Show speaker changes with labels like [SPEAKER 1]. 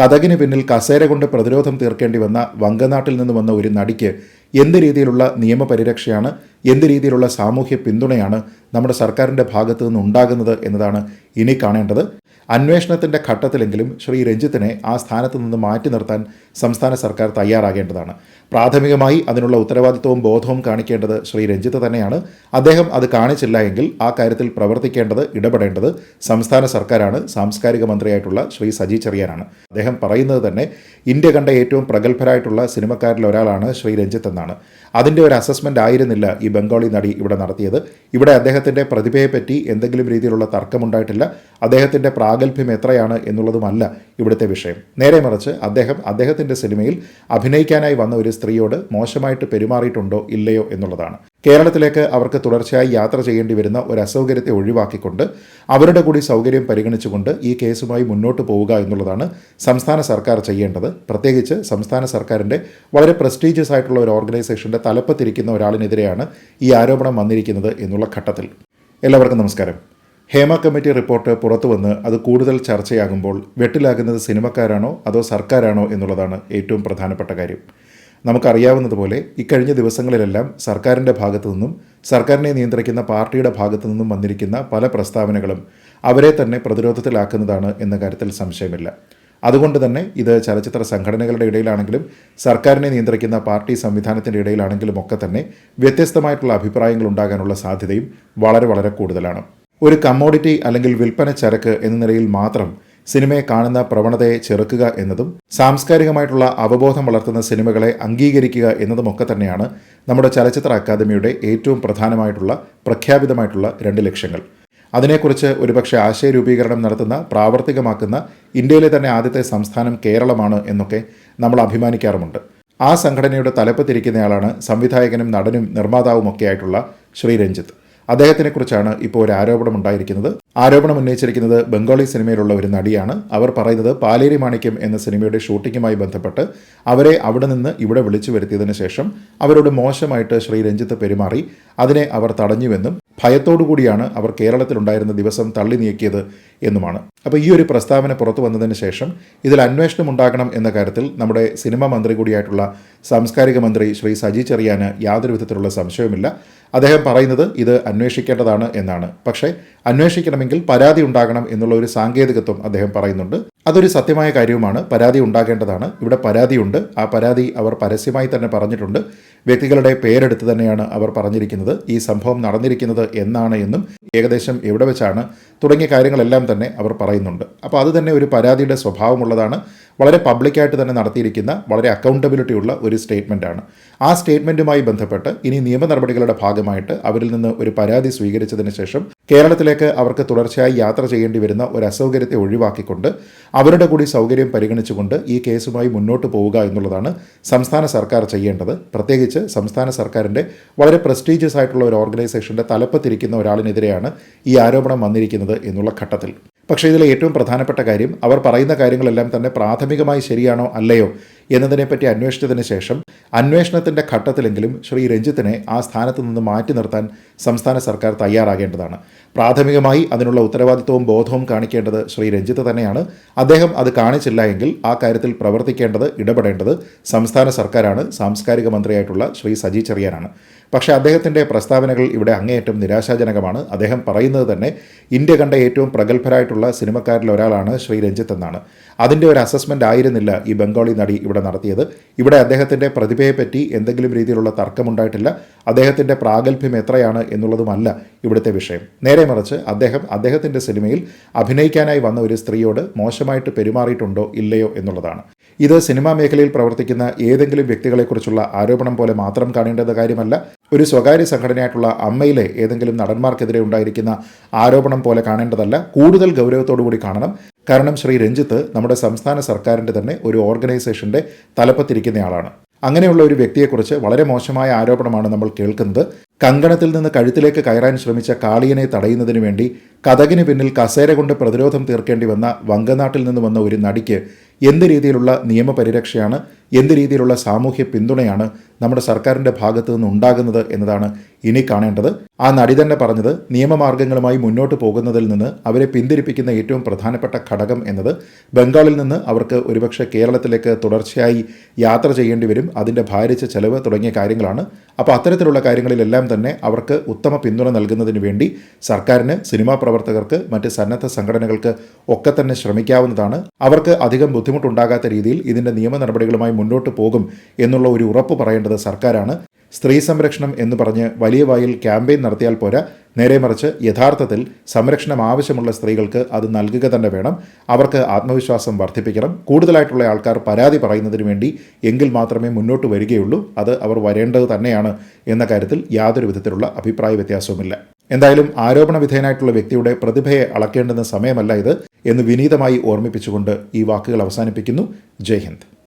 [SPEAKER 1] കഥകിന് പിന്നിൽ കസേര കൊണ്ട് പ്രതിരോധം തീർക്കേണ്ടി വന്ന വങ്കനാട്ടിൽ നിന്ന് വന്ന ഒരു നടിക്ക് എന്ത് രീതിയിലുള്ള നിയമപരിരക്ഷയാണ് എന്ത് രീതിയിലുള്ള സാമൂഹ്യ പിന്തുണയാണ് നമ്മുടെ സർക്കാരിന്റെ ഭാഗത്തു നിന്ന് ഉണ്ടാകുന്നത് എന്നതാണ് ഇനി കാണേണ്ടത്. അന്വേഷണത്തിന്റെ ഘട്ടത്തിലെങ്കിലും ശ്രീ രഞ്ജിത്തിനെ ആ സ്ഥാനത്ത് നിന്ന് മാറ്റി നിർത്താൻ സംസ്ഥാന സർക്കാർ തയ്യാറാകേണ്ടതാണ്. പ്രാഥമികമായി അതിനുള്ള ഉത്തരവാദിത്വവും ബോധവും കാണിക്കേണ്ടത് ശ്രീ രഞ്ജിത്ത് തന്നെയാണ്. അദ്ദേഹം അത് കാണിച്ചില്ല എങ്കിൽ ആ കാര്യത്തിൽ പ്രവർത്തിക്കേണ്ടത് ഇടപെടേണ്ടത് സംസ്ഥാന സർക്കാരാണ്. സാംസ്കാരിക മന്ത്രിയായിട്ടുള്ള ശ്രീ സജി ചെറിയാനാണ്. അദ്ദേഹം പറയുന്നത് തന്നെ ഇന്ത്യ കണ്ട ഏറ്റവും പ്രഗത്ഭരായിട്ടുള്ള സിനിമക്കാരിൽ ഒരാളാണ് ശ്രീ രഞ്ജിത്ത് എന്നാണ്. അതിന്റെ ഒരു അസസ്മെന്റ് ആയിരുന്നില്ല ഈ ബംഗാളി നടി ഇവിടെ നടത്തിയത്. ഇവിടെ അദ്ദേഹത്തിന്റെ പ്രതിഭയെപ്പറ്റി എന്തെങ്കിലും രീതിയിലുള്ള തർക്കമുണ്ടായിട്ടില്ല. അദ്ദേഹത്തിന്റെ പ്രാഗൽഭ്യം എത്രയാണ് എന്നുള്ളതുമല്ല ഇവിടുത്തെ വിഷയം. നേരെ മറിച്ച് അദ്ദേഹം അദ്ദേഹത്തിന്റെ സിനിമയിൽ അഭിനയിക്കാനായി വന്ന ഒരു സ്ത്രീയോട് മോശമായിട്ട് പെരുമാറിയിട്ടുണ്ടോ ഇല്ലയോ എന്നുള്ളതാണ്. കേരളത്തിലേക്ക് അവർക്ക് തുടർച്ചയായി യാത്ര ചെയ്യേണ്ടി വരുന്ന ഒരു അസൗകര്യത്തെ ഒഴിവാക്കിക്കൊണ്ട് അവരുടെ കൂടി സൗകര്യം പരിഗണിച്ചുകൊണ്ട് ഈ കേസുമായി മുന്നോട്ട് പോവുക എന്നുള്ളതാണ് സംസ്ഥാന സർക്കാർ ചെയ്യേണ്ടത്. പ്രത്യേകിച്ച് സംസ്ഥാന സർക്കാരിന്റെ വളരെ പ്രസ്റ്റീജിയസ് ആയിട്ടുള്ള ഒരു ഓർഗനൈസേഷന്റെ തലപ്പത്തിരിക്കുന്ന ഒരാളിനെതിരെയാണ് ഈ ആരോപണം വന്നിരിക്കുന്നത് എന്നുള്ള ഘട്ടത്തിൽ. എല്ലാവർക്കും നമസ്കാരം. ഹേമ കമ്മിറ്റി റിപ്പോർട്ട് പുറത്തുവന്ന് അത് കൂടുതൽ ചർച്ചയാകുമ്പോൾ വെട്ടിലാകുന്നത് സിനിമക്കാരാണോ അതോ സർക്കാരാണോ എന്നുള്ളതാണ് ഏറ്റവും പ്രധാനപ്പെട്ട കാര്യം. നമുക്കറിയാവുന്നതുപോലെ ഇക്കഴിഞ്ഞ ദിവസങ്ങളിലെല്ലാം സർക്കാരിന്റെ ഭാഗത്തു നിന്നും സർക്കാരിനെ നിയന്ത്രിക്കുന്ന പാർട്ടിയുടെ ഭാഗത്തു നിന്നും വന്നിരിക്കുന്ന പല പ്രസ്താവനകളും അവരെ തന്നെ പ്രതിരോധത്തിലാക്കുന്നതാണ് എന്ന കാര്യത്തിൽ സംശയമില്ല. അതുകൊണ്ട് തന്നെ ഇത് ചലച്ചിത്ര സംഘടനകളുടെ ഇടയിലാണെങ്കിലും സർക്കാരിനെ നിയന്ത്രിക്കുന്ന പാർട്ടി സംവിധാനത്തിന്റെ ഇടയിലാണെങ്കിലും ഒക്കെ തന്നെ വ്യത്യസ്തമായിട്ടുള്ള അഭിപ്രായങ്ങൾ ഉണ്ടാകാനുള്ള സാധ്യതയും വളരെ വളരെ കൂടുതലാണ്. ഒരു കമ്മോഡിറ്റി അല്ലെങ്കിൽ വിൽപ്പന ചരക്ക് എന്ന നിലയിൽ മാത്രം സിനിമയെ കാണുന്ന പ്രവണതയെ ചെറുക്കുക എന്നതും സാംസ്കാരികമായിട്ടുള്ള അവബോധം വളർത്തുന്ന സിനിമകളെ അംഗീകരിക്കുക എന്നതുമൊക്കെ തന്നെയാണ് നമ്മുടെ ചലച്ചിത്ര അക്കാദമിയുടെ ഏറ്റവും പ്രധാനമായിട്ടുള്ള പ്രഖ്യാപിതമായിട്ടുള്ള രണ്ട് ലക്ഷ്യങ്ങൾ. അതിനെക്കുറിച്ച് ഒരുപക്ഷെ ആശയരൂപീകരണം നടത്തുന്ന പ്രാവർത്തികമാക്കുന്ന ഇന്ത്യയിലെ തന്നെ ആദ്യത്തെ സംസ്ഥാനം കേരളമാണ് എന്നൊക്കെ നമ്മൾ അഭിമാനിക്കാറുമുണ്ട്. ആ സംഘടനയുടെ തലപ്പത്തിരിക്കുന്നയാളാണ് സംവിധായകനും നടനും നിർമ്മാതാവുമൊക്കെയായിട്ടുള്ള ശ്രീ രഞ്ജിത്ത് അദ്ദേഹത്തിനെക്കുറിച്ചാണ് ഇപ്പോൾ ഒരു ആരോപണം ഉണ്ടായിരിക്കുന്നത് ആരോപണം ഉന്നയിച്ചിരിക്കുന്നത് ബംഗാളി സിനിമയിലുള്ള ഒരു നടിയാണ്. അവർ പറയുന്നത് പാലേരി മാണിക്യം എന്ന സിനിമയുടെ ഷൂട്ടിങ്ങുമായി ബന്ധപ്പെട്ട് അവരെ അവിടെ നിന്ന് ഇവിടെ വിളിച്ചു വരുത്തിയതിനു ശേഷം അവരോട് മോശമായിട്ട് ശ്രീ രഞ്ജിത്ത് പെരുമാറി. അതിനെ അവർ തടഞ്ഞുവെന്നും ഭയത്തോടു കൂടിയാണ് അവർ കേരളത്തിലുണ്ടായിരുന്ന ദിവസം തള്ളി നീക്കിയത് എന്നുമാണ്. അപ്പോൾ ഈ ഒരു പ്രസ്താവന പുറത്തു വന്നതിന് ശേഷം ഇതിൽ അന്വേഷണം ഉണ്ടാകണം എന്ന കാര്യത്തിൽ നമ്മുടെ സിനിമാ മന്ത്രി കൂടിയായിട്ടുള്ള സാംസ്കാരിക മന്ത്രി ശ്രീ സജി ചെറിയാന് യാതൊരു വിധത്തിലുള്ള സംശയവുമില്ല. അദ്ദേഹം പറയുന്നത് ഇത് അന്വേഷിക്കേണ്ടതാണ് എന്നാണ്. പക്ഷേ അന്വേഷിക്കണമെങ്കിൽ പരാതി ഉണ്ടാകണം എന്നുള്ള ഒരു സാങ്കേതികത്വം അദ്ദേഹം പറയുന്നുണ്ട്. അതൊരു സത്യമായ കാര്യവുമാണ്. പരാതി ഉണ്ടാകേണ്ടതാണ്. ഇവിടെ പരാതിയുണ്ട്. ആ പരാതി അവർ പരസ്യമായി തന്നെ പറഞ്ഞിട്ടുണ്ട്. വ്യക്തികളുടെ പേരെടുത്ത് തന്നെയാണ് അവർ പറഞ്ഞിരിക്കുന്നത്. ഈ സംഭവം നടന്നിരിക്കുന്നത് എന്നാണ് എന്നും ഏകദേശം എവിടെ വെച്ചാണ് തുടങ്ങിയ കാര്യങ്ങളെല്ലാം തന്നെ അവർ പറയുന്നുണ്ട്. അപ്പോൾ അത് തന്നെ ഒരു പരാതിയുടെ സ്വഭാവമുള്ളതാണ്. വളരെ പബ്ലിക്കായിട്ട് തന്നെ നടത്തിയിരിക്കുന്ന വളരെ അക്കൗണ്ടബിലിറ്റി ഉള്ള ഒരു സ്റ്റേറ്റ്മെന്റാണ് ആ സ്റ്റേറ്റ്മെന്റുമായി ബന്ധപ്പെട്ട് ഇനി നിയമ നടപടികളുടെ ഭാഗമായിട്ട് അവരിൽ നിന്ന് ഒരു പരാതി സ്വീകരിച്ചതിന് ശേഷം കേരളത്തിലേക്ക് അവർക്ക് തുടർച്ചയായി യാത്ര ചെയ്യേണ്ടി വരുന്ന ഒരു അസൗകര്യത്തെ ഒഴിവാക്കിക്കൊണ്ട് അവരുടെ കൂടി സൗകര്യം പരിഗണിച്ചുകൊണ്ട് ഈ കേസുമായി മുന്നോട്ട് പോവുക എന്നുള്ളതാണ് സംസ്ഥാന സർക്കാർ ചെയ്യേണ്ടത്. പ്രത്യേകിച്ച് സംസ്ഥാന സർക്കാരിന്റെ വളരെ പ്രസ്റ്റീജിയസ് ആയിട്ടുള്ള ഒരു ഓർഗനൈസേഷന്റെ തലപ്പത്തിരിക്കുന്ന ഒരാളിനെതിരെയാണ് ഈ ആരോപണം വന്നിരിക്കുന്നത് എന്നുള്ള ഘട്ടത്തിൽ. പക്ഷേ ഇതിലെ ഏറ്റവും പ്രധാനപ്പെട്ട കാര്യം അവർ പറയുന്ന കാര്യങ്ങളെല്ലാം തന്നെ പ്രാഥമികമായി ശരിയാണോ അല്ലയോ എന്നതിനെപ്പറ്റി അന്വേഷിച്ചതിന് ശേഷം അന്വേഷണത്തിന്റെ ഘട്ടത്തിലെങ്കിലും ശ്രീ രഞ്ജിത്തിനെ ആ സ്ഥാനത്ത് നിന്ന് മാറ്റി നിർത്താൻ സംസ്ഥാന സർക്കാർ തയ്യാറാകേണ്ടതാണ്. പ്രാഥമികമായി അതിനുള്ള ഉത്തരവാദിത്വവും ബോധവും കാണിക്കേണ്ടത് ശ്രീ രഞ്ജിത്ത് തന്നെയാണ്. അദ്ദേഹം അത് കാണിച്ചില്ല എങ്കിൽ ആ കാര്യത്തിൽ പ്രവർത്തിക്കേണ്ടത് ഇടപെടേണ്ടത് സംസ്ഥാന സർക്കാരാണ്. സാംസ്കാരിക മന്ത്രിയായിട്ടുള്ള ശ്രീ സജി ചെറിയാനാണ്. പക്ഷേ അദ്ദേഹത്തിന്റെ പ്രസ്താവനകൾ ഇവിടെ അങ്ങേയറ്റം നിരാശാജനകമാണ്. അദ്ദേഹം പറയുന്നത് തന്നെ ഇന്ത്യ കണ്ട ഏറ്റവും പ്രഗത്ഭരായിട്ടുള്ള സിനിമക്കാരിൽ ഒരാളാണ് ശ്രീ രഞ്ജിത്ത് എന്നാണ്. അതിന്റെ ഒരു അസസ്മെന്റ് ആയിരുന്നില്ല ഈ ബംഗാളി നടി ഇവിടെ നടത്തിയത്. ഇവിടെ അദ്ദേഹത്തിന്റെ പ്രതിഭയെപ്പറ്റി എന്തെങ്കിലും രീതിയിലുള്ള തർക്കമുണ്ടായിട്ടില്ല. അദ്ദേഹത്തിന്റെ പ്രാഗൽഭ്യം എത്രയാണ് എന്നുള്ളതുമല്ല ഇവിടുത്തെ വിഷയം. നേരെ മറിച്ച് അദ്ദേഹം അദ്ദേഹത്തിന്റെ സിനിമയിൽ അഭിനയിക്കാനായി വന്ന ഒരു സ്ത്രീയോട് മോശമായിട്ട് പെരുമാറിയിട്ടുണ്ടോ ഇല്ലയോ എന്നുള്ളതാണ്. ഇത് സിനിമാ മേഖലയിൽ പ്രവർത്തിക്കുന്ന ഏതെങ്കിലും വ്യക്തികളെക്കുറിച്ചുള്ള ആരോപണം പോലെ മാത്രം കാണേണ്ടത് കാര്യമല്ല. ഒരു സ്വകാര്യ സംഘടനയായിട്ടുള്ള അമ്മയിലെ ഏതെങ്കിലും നടന്മാർക്കെതിരെ ഉണ്ടായിരിക്കുന്ന ആരോപണം പോലെ കാണേണ്ടതല്ല. കൂടുതൽ ഗൗരവത്തോടു കൂടി കാണണം. കാരണം ശ്രീ രഞ്ജിത്ത് നമ്മുടെ സംസ്ഥാന സർക്കാരിന്റെ തന്നെ ഒരു ഓർഗനൈസേഷന്റെ തലപ്പത്തിരിക്കുന്നയാളാണ്. അങ്ങനെയുള്ള ഒരു വ്യക്തിയെക്കുറിച്ച് വളരെ മോശമായ ആരോപണമാണ് നമ്മൾ കേൾക്കുന്നത്. കങ്കണത്തിൽ നിന്ന് കഴുത്തിലേക്ക് കയറാൻ ശ്രമിച്ച കാളിയനെ തടയുന്നതിന് വേണ്ടി കഥകിന് പിന്നിൽ കസേര കൊണ്ട് പ്രതിരോധം തീർക്കേണ്ടി വന്ന വങ്കനാട്ടിൽ നിന്ന് വന്ന ഒരു നടിക്ക് എന്ത് രീതിയിലുള്ള നിയമപരിരക്ഷയാണ് എന്ത് രീതിയിലുള്ള സാമൂഹ്യ പിന്തുണയാണ് നമ്മുടെ സർക്കാരിന്റെ ഭാഗത്തു നിന്ന് ഉണ്ടാകുന്നത് എന്നതാണ് ഇനി കാണേണ്ടത്. ആ നടി തന്നെ പറഞ്ഞത് നിയമമാർഗങ്ങളുമായി മുന്നോട്ട് പോകുന്നതിൽ നിന്ന് അവരെ പിന്തിരിപ്പിക്കുന്ന ഏറ്റവും പ്രധാനപ്പെട്ട ഘടകം എന്നത് ബംഗാളിൽ നിന്ന് അവർക്ക് ഒരുപക്ഷെ കേരളത്തിലേക്ക് തുടർച്ചയായി യാത്ര ചെയ്യേണ്ടി വരും അതിന്റെ ഭാരിച്ച ചെലവ് തുടങ്ങിയ കാര്യങ്ങളാണ്. അപ്പോൾ അത്തരത്തിലുള്ള കാര്യങ്ങളിലെല്ലാം തന്നെ അവർക്ക് ഉത്തമ പിന്തുണ നൽകുന്നതിന് വേണ്ടി സർക്കാരിന് സിനിമാ പ്രവർത്തകർക്ക് മറ്റ് സന്നദ്ധ സംഘടനകൾക്ക് ഒക്കെ തന്നെ ശ്രമിക്കാവുന്നതാണ്. അവർക്ക് അധികം ബുദ്ധിമുട്ടുണ്ടാകാത്ത രീതിയിൽ ഇതിന്റെ നിയമ നടപടികളുമായി മുന്നോട്ട് പോകും എന്നുള്ള ഒരു ഉറപ്പ് പറയേണ്ടത് സർക്കാരാണ്. സ്ത്രീ സംരക്ഷണം എന്ന് പറഞ്ഞ് വലിയ വായിൽ ക്യാമ്പയിൻ നടത്തിയാൽ പോരാ. നേരെ മറിച്ച് യഥാർത്ഥത്തിൽ സംരക്ഷണം ആവശ്യമുള്ള സ്ത്രീകൾക്ക് അത് നൽകുക തന്നെ വേണം. അവർക്ക് ആത്മവിശ്വാസം വർദ്ധിപ്പിക്കണം. കൂടുതലായിട്ടുള്ള ആൾക്കാർ പരാതി പറയുന്നതിന് വേണ്ടി എങ്കിൽ മാത്രമേ മുന്നോട്ട് വരികയുള്ളൂ. അത് അവർ വരേണ്ടത് തന്നെയാണ് എന്ന കാര്യത്തിൽ യാതൊരു വിധത്തിലുള്ള അഭിപ്രായ വ്യത്യാസവുമില്ല. എന്തായാലും ആരോപണ വിധേയനായിട്ടുള്ള വ്യക്തിയുടെ പ്രതിഭയെ അളക്കേണ്ടുന്ന സമയമല്ല ഇത് എന്ന് വിനീതമായി ഓർമ്മിപ്പിച്ചുകൊണ്ട് ഈ വാക്കുകൾ അവസാനിപ്പിക്കുന്നു. ജയ് ഹിന്ദ്.